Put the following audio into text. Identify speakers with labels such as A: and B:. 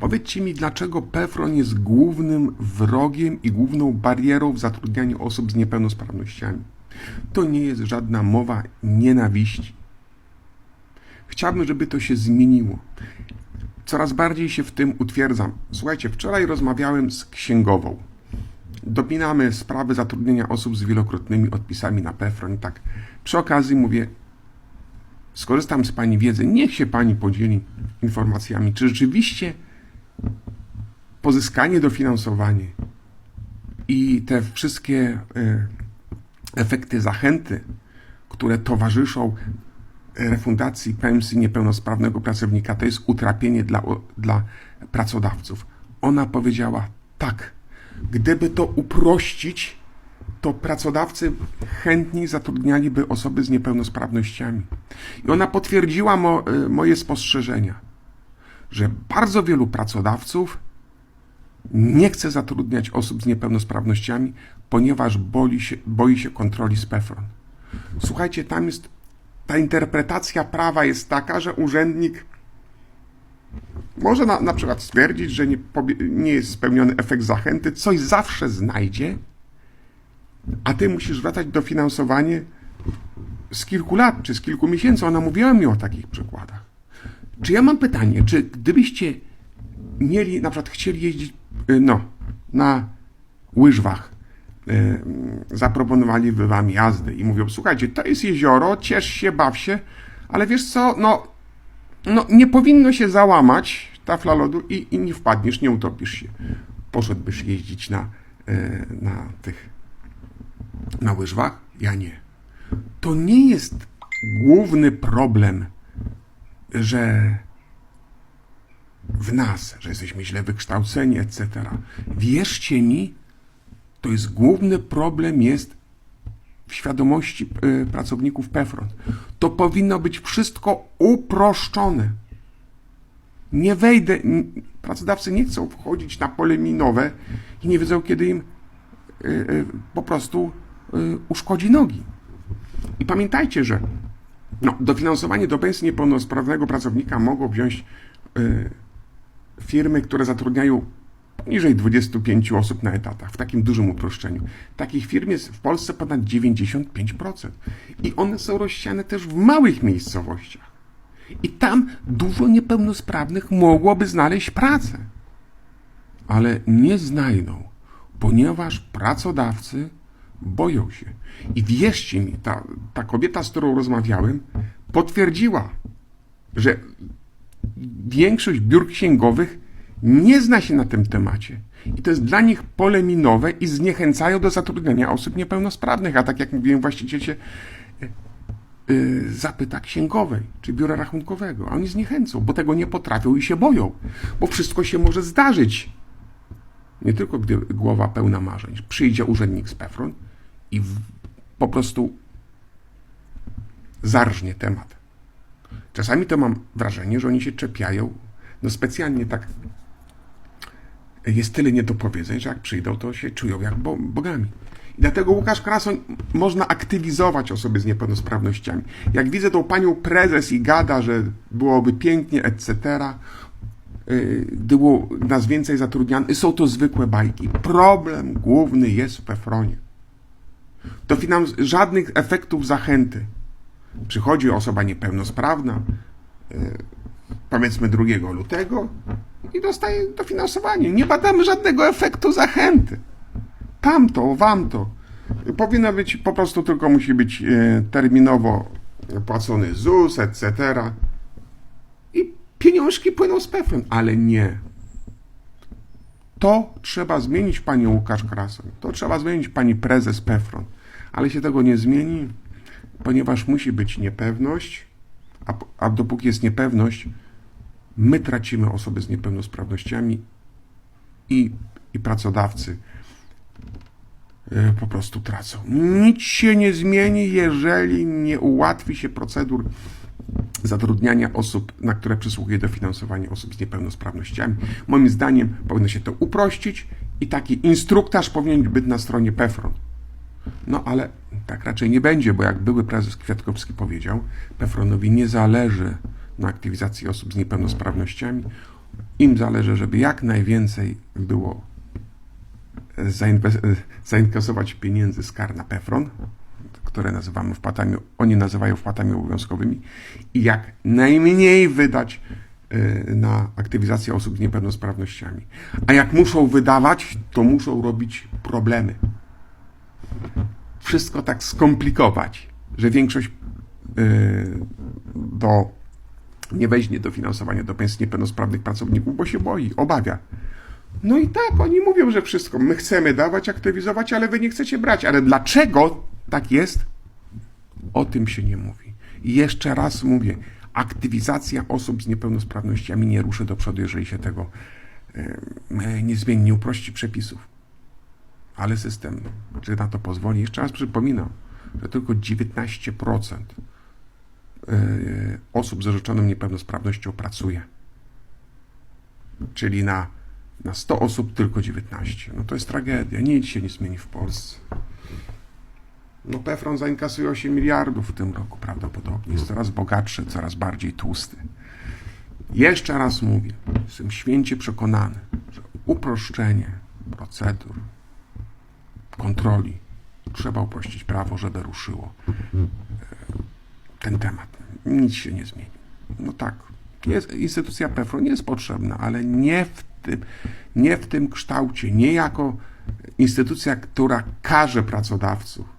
A: Powiedzcie mi, dlaczego PEFRON jest głównym wrogiem i główną barierą w zatrudnianiu osób z niepełnosprawnościami? To nie jest żadna mowa nienawiści. Chciałbym, żeby to się zmieniło. Coraz bardziej się w tym utwierdzam. Słuchajcie, wczoraj rozmawiałem z księgową. Dopinamy sprawy zatrudnienia osób z wielokrotnymi odpisami na PEFRON. I tak, przy okazji mówię, skorzystam z Pani wiedzy, niech się Pani podzieli informacjami, czy rzeczywiście pozyskanie dofinansowanie i te wszystkie e, efekty zachęty, które towarzyszą refundacji pensji niepełnosprawnego pracownika, to jest utrapienie dla, dla pracodawców. Ona powiedziała tak, gdyby to uprościć, to pracodawcy chętniej zatrudnialiby osoby z niepełnosprawnościami. I ona potwierdziła mo, y, moje spostrzeżenia, że bardzo wielu pracodawców nie chce zatrudniać osób z niepełnosprawnościami, ponieważ boi się, boi się kontroli z PEFRON. Słuchajcie, tam jest ta interpretacja prawa jest taka, że urzędnik może na, na przykład stwierdzić, że nie, nie jest spełniony efekt zachęty, coś zawsze znajdzie, a ty musisz wracać dofinansowanie z kilku lat czy z kilku miesięcy. Ona mówiła mi o takich przykładach. Czy ja mam pytanie, czy gdybyście mieli, na przykład chcieli jeździć no, na łyżwach, y, zaproponowali by wam jazdę i mówią, słuchajcie, to jest jezioro, ciesz się, baw się, ale wiesz co, no, no nie powinno się załamać tafla lodu i, i nie wpadniesz, nie utopisz się. Poszedłbyś jeździć na, y, na tych, na łyżwach? Ja nie. To nie jest główny problem, że w nas, że jesteśmy źle wykształceni, etc. Wierzcie mi, to jest główny problem jest w świadomości y, pracowników PEFRON. To powinno być wszystko uproszczone. Nie wejdę, pracodawcy nie chcą wchodzić na pole minowe i nie wiedzą, kiedy im y, y, po prostu uszkodzi nogi. I pamiętajcie, że no, dofinansowanie do pensji niepełnosprawnego pracownika mogą wziąć firmy, które zatrudniają poniżej 25 osób na etatach, w takim dużym uproszczeniu. Takich firm jest w Polsce ponad 95%. I one są rozsiane też w małych miejscowościach. I tam dużo niepełnosprawnych mogłoby znaleźć pracę. Ale nie znajdą, ponieważ pracodawcy boją się. I wierzcie mi, ta, ta kobieta, z którą rozmawiałem, potwierdziła, że większość biur księgowych nie zna się na tym temacie. I to jest dla nich pole minowe i zniechęcają do zatrudniania osób niepełnosprawnych. A tak jak mówiłem, właściciel się y, y, zapyta księgowej czy biura rachunkowego, a oni zniechęcą, bo tego nie potrafią i się boją, bo wszystko się może zdarzyć. Nie tylko gdy głowa pełna marzeń. Przyjdzie urzędnik z PEFRON i w, po prostu zarżnie temat. Czasami to mam wrażenie, że oni się czepiają, no specjalnie tak jest tyle niedopowiedzeń, że jak przyjdą, to się czują jak bo, bogami. I dlatego Łukasz Krasoń można aktywizować osoby z niepełnosprawnościami. Jak widzę tą panią prezes i gada, że byłoby pięknie, etc., yy, było nas więcej zatrudnianych, są to zwykłe bajki. Problem główny jest w Pefronie. To finans- żadnych efektów zachęty. Przychodzi osoba niepełnosprawna, yy, powiedzmy 2 lutego i dostaje dofinansowanie. Nie badamy żadnego efektu zachęty. Tamto, wamto. Powinno być, po prostu tylko musi być e, terminowo płacony ZUS, etc. I pieniążki płyną z PEFRON, ale nie. To trzeba zmienić, panie Łukasz Krasoń. To trzeba zmienić, pani prezes PEFRON. Ale się tego nie zmieni, ponieważ musi być niepewność, a, a dopóki jest niepewność, my tracimy osoby z niepełnosprawnościami i, i pracodawcy e, po prostu tracą. Nic się nie zmieni, jeżeli nie ułatwi się procedur zatrudniania osób, na które przysługuje dofinansowanie osób z niepełnosprawnościami. Moim zdaniem powinno się to uprościć i taki instruktaż powinien być na stronie PEFRON. No ale tak raczej nie będzie, bo jak były prezes Kwiatkowski powiedział, PEFRONowi nie zależy na aktywizacji osób z niepełnosprawnościami. Im zależy, żeby jak najwięcej było e, e, zainkasować pieniędzy z kar na PEFRON, które nazywamy wpłatami, oni nazywają wpłatami obowiązkowymi, i jak najmniej wydać e, na aktywizację osób z niepełnosprawnościami. A jak muszą wydawać, to muszą robić problemy. Wszystko tak skomplikować, że większość do, nie weźmie dofinansowania do pensji niepełnosprawnych pracowników, bo się boi, obawia. No i tak, oni mówią, że wszystko. My chcemy dawać, aktywizować, ale wy nie chcecie brać. Ale dlaczego tak jest? O tym się nie mówi. I jeszcze raz mówię, aktywizacja osób z niepełnosprawnościami nie ruszy do przodu, jeżeli się tego e, nie zmieni, nie uprości przepisów. Ale system, czy na to pozwoli? Jeszcze raz przypominam, że tylko 19% e, osób z orzeczoną niepełnosprawnością pracuje. Czyli na, na 100 osób tylko 19. No to jest tragedia. Nic się nie zmieni w Polsce. No Pefron zainkasuje 8 miliardów w tym roku prawdopodobnie. Jest coraz bogatszy, coraz bardziej tłusty. Jeszcze raz mówię, jestem święcie przekonany, że uproszczenie procedur, kontroli, trzeba uprościć prawo, żeby ruszyło. E, ten temat. Nic się nie zmieni. No tak, jest, instytucja PEFRON jest potrzebna, ale nie w tym, nie w tym kształcie, nie jako instytucja, która karze pracodawców,